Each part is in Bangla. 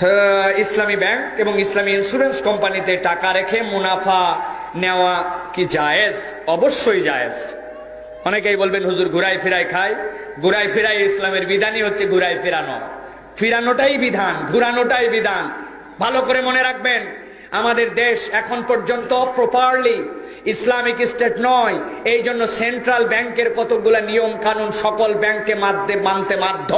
হ্যাঁ, ইসলামী ব্যাংক এবং ইসলামী ইন্স্যুরেন্স কোম্পানিতে টাকা রেখে মুনাফা নেওয়া কি জায়েজ? অবশ্যই জায়েজ। অনেকেই বলবেন হুজুর ঘুরাই ফিরাই খায় ঘুরাই ফিরাই ইসলামের বিধানই হচ্ছে ঘুরাই ফিরানো। ফিরানোটাই বিধান ঘুরানোটাই বিধান। ভালো করে মনে রাখবেন আমাদের দেশ এখন পর্যন্ত প্রপারলি ইসলামিক স্টেট নয়। এই জন্য সেন্ট্রাল ব্যাংকের কতগুলা নিয়ম কানুন সকল ব্যাংকে মানতে মানতে বাধ্য।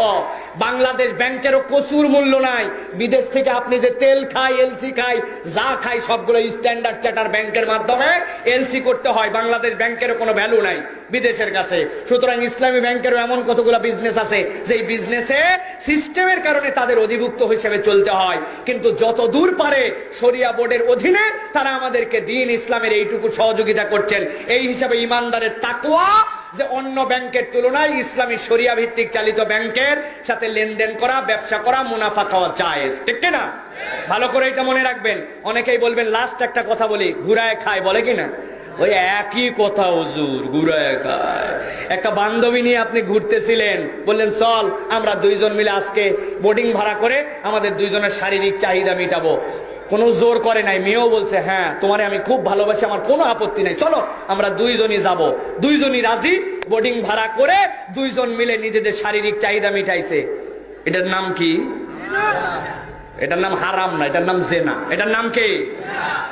বাংলাদেশ ব্যাংকেরও প্রচুর মূল্য নাই। বিদেশ থেকে আপনি যে তেল খাই এলসি খাই যা খাই সবগুলো স্ট্যান্ডার্ড চার্টার ব্যাংকের মাধ্যমে এলসি করতে হয়। বাংলাদেশ ব্যাংকেরও কোনো ভ্যালু নাই বিদেশের কাছে। সুতরাং ইসলামী ব্যাংকেরও এমন কতগুলো বিজনেস আছে, যে বিজনেসে সিস্টেমের কারণে তাদের অধিভুক্ত হিসেবে চলতে হয়। কিন্তু যত দূর পারে শরিয়া বোর্ডের অধীনে তারা আমাদেরকে দিন ইসলামের এইটুকু সহযোগিতা করছেন। এই হিসাবে ইমানদারের তাকুয়া যে অন্য ব্যাংকের তুলনায় ইসলামী শরিয়া ভিত্তিক চালিত ব্যাংকের সাথে লেনদেন করা, ব্যবসা করা, মুনাফা খাওয়া যায় ঠিক না? ভালো করে এটা মনে রাখবেন। অনেকেই বলবেন, লাস্ট একটা কথা বলি, ঘুরায় খায়। বলে কিনা ওই একই কথা হুজুর, ঘুরায় খায়। একটা বান্ধবী নিয়ে আপনি ঘুরতেছিলেন, বললেন, চল, আমরা দুইজন মিলে আজকে বোর্ডিং ভাড়া করে আমাদের দুইজনের শারীরিক চাহিদা মিটাবো। কোনো জোর করে নাই, মেয়েও বলছে হ্যাঁ তোমারে আমি খুব ভালোবাসি, আমার কোনো আপত্তি নাই। চলো, আমরা দুইজনই যাব। দুইজনই রাজি বোর্ডিং ভাড়া করে দুইজন মিলে নিজেদের শারীরিক চাহিদা মিটাইছে। এটার নাম কি? এটার নাম হারাম না, এটার নাম জেনা। এটার নাম কি?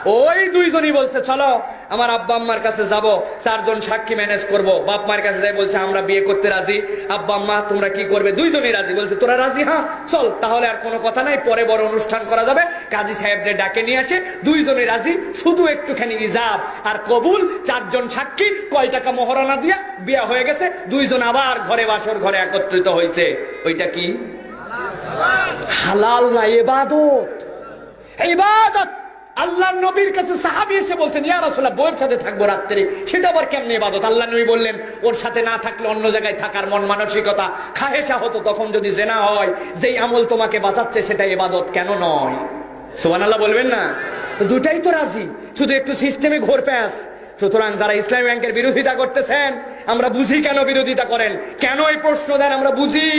ওই দুইজনই বলছে, চলো, আমার আব্বা আম্মার কাছে যাব, চারজন সাক্ষী ম্যানেজ করব। বাপ মার কাছে যাই বলছে, আমরা বিয়ে করতে রাজি। আব্বা আম্মা, তোমরা কি করবে? দুইজনই রাজি, বলছে, তোরা রাজি হ্যাঁ চল, তাহলে আর কোনো কথা নাই, পরে বড় অনুষ্ঠান করা যাবে। কাজী সাহেবদের ডাকে নিয়ে আসে, দুইজনই রাজি, শুধু একটুখানি ইজাব আর কবুল, চারজন সাক্ষী, কয় টাকা মহারণা দিয়া বিয়া হয়ে গেছে, দুইজন আবার ঘরে বাসর ঘরে একত্রিত হয়েছে। ওইটা কি? হালাল না, এবাদত। ইবাদত আল্লাহ নবীর কাছে সাহাবি এসে বলছেন, ইয়া রাসূলুল্লাহ, বউয়ের সাথে থাকব রাত্রে। সেটা আবার কেমনে ইবাদত আল্লাহ নবী বললেন, ওর সাথে না থাকলে অন্য জায়গায় থাকার মন মানসিকতা খাহেসা হতো তখন যদি জেনা হয়। যেই আমল তোমাকে বাঁচাচ্ছে সেটা ইবাদত কেন নয়? সুবহানাল্লাহ বলবেন না? দুটাই তো রাজি। শুধু একটু সিস্টেমে ঘোর প্যাস সুতরাং যারা ইসলামী ব্যাংকের বিরোধিতা করতেছেন, আমরা বুঝি কেন বিরোধিতা করেন? কেন এই প্রশ্ন দেন? আমরা বুঝি।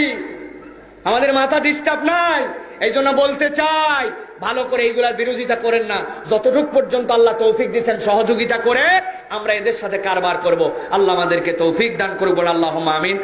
আমাদের মাথা ডিস্টার্ব নাই। এই জন্য বলতে চাই, ভালো করে এইগুলার বিরোধিতা করেন না। যতটুক পর্যন্ত আল্লাহ তৌফিক দিচ্ছেন সহযোগিতা করে আমরা এদের সাথে কারবার করব। আল্লাহ আমাদেরকে তৌফিক দান করব আল্লাহ আমিন।